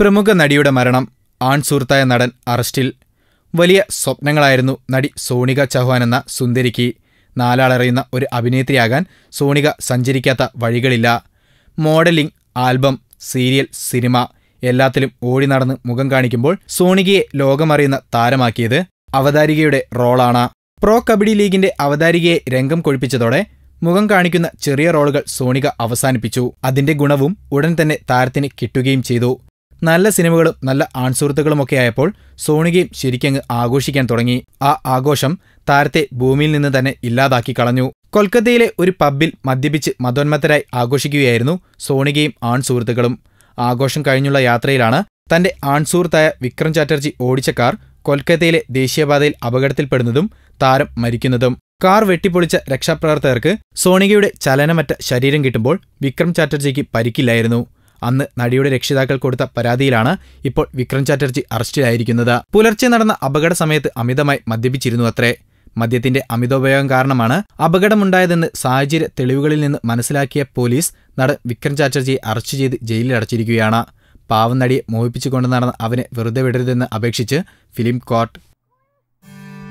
പ്രമുഖ നടിയുടെ മരണം ആൺ സുഹൃത്തായ നടൻ അറസ്റ്റിൽ. വലിയ സ്വപ്നങ്ങളായിരുന്നു നടി സോണിക ചൗഹാൻ എന്ന സുന്ദരിക്ക്. നാലാളറിയുന്ന ഒരു അഭിനേത്രിയാകാൻ സോണിക സഞ്ചരിക്കാത്ത വഴികളില്ല. മോഡലിംഗ് ആൽബം സീരിയൽ സിനിമ എല്ലാത്തിലും ഓടി നടന്ന് മുഖം കാണിക്കുമ്പോൾ സോണികയെ ലോകമറിയുന്ന താരമാക്കിയത് അവതാരികയുടെ റോളാണ്. പ്രോ കബഡി ലീഗിന്റെ അവതാരികയെ രംഗം കൊഴിപ്പിച്ചതോടെ മുഖം കാണിക്കുന്ന ചെറിയ റോളുകൾ സോണിക അവസാനിപ്പിച്ചു. അതിന്റെ ഗുണവും ഉടൻ തന്നെ താരത്തിന് കിട്ടുകയും ചെയ്തു. നല്ല സിനിമകളും നല്ല ആൺസുഹൃത്തുക്കളുമൊക്കെ ആയപ്പോൾ സോണികയും ശരിക്കങ്ങ് ആഘോഷിക്കാൻ തുടങ്ങി. ആ ആഘോഷം താരത്തെ ഭൂമിയിൽ നിന്ന് തന്നെ ഇല്ലാതാക്കി കളഞ്ഞു. കൊൽക്കത്തയിലെ ഒരു പബ്ബിൽ മദ്യപിച്ച് മതോന്മത്തരായി ആഘോഷിക്കുകയായിരുന്നു സോണികയും ആൺസുഹൃത്തുക്കളും. ആഘോഷം കഴിഞ്ഞുള്ള യാത്രയിലാണ് തന്റെ ആൺസുഹൃത്തായ വിക്രം ചാറ്റർജി ഓടിച്ച കാർ കൊൽക്കത്തയിലെ ദേശീയപാതയിൽ അപകടത്തിൽപ്പെടുന്നതും താരം മരിക്കുന്നതും. കാർ വെട്ടിപ്പൊളിച്ച രക്ഷാപ്രവർത്തകർക്ക് സോണികയുടെ ചലനമറ്റ ശരീരം കിട്ടുമ്പോൾ വിക്രം ചാറ്റർജിക്ക് പരിക്കില്ലായിരുന്നു. അന്ന് നടിയുടെ രക്ഷിതാക്കൾ കൊടുത്ത പരാതിയിലാണ് ഇപ്പോൾ വിക്രം ചാറ്റർജി അറസ്റ്റിലായിരിക്കുന്നത്. പുലർച്ചെ നടന്ന അപകട സമയത്ത് അമിതമായി മദ്യപിച്ചിരുന്നു അത്രേ മദ്യത്തിന്റെ അമിതോപയോഗം കാരണമാണ് അപകടമുണ്ടായതെന്ന് സാഹചര്യ തെളിവുകളിൽ നിന്ന് മനസ്സിലാക്കിയ പോലീസ് നടൻ വിക്രം ചാറ്റർജിയെ അറസ്റ്റ് ചെയ്ത് ജയിലിൽ അടച്ചിരിക്കുകയാണ്. പാവം നടിയെ മോഹിപ്പിച്ചുകൊണ്ട് നടന്ന അവനെ വെറുതെ വിടരുതെന്ന് അപേക്ഷിച്ച് ഫിലിം കോർട്ട്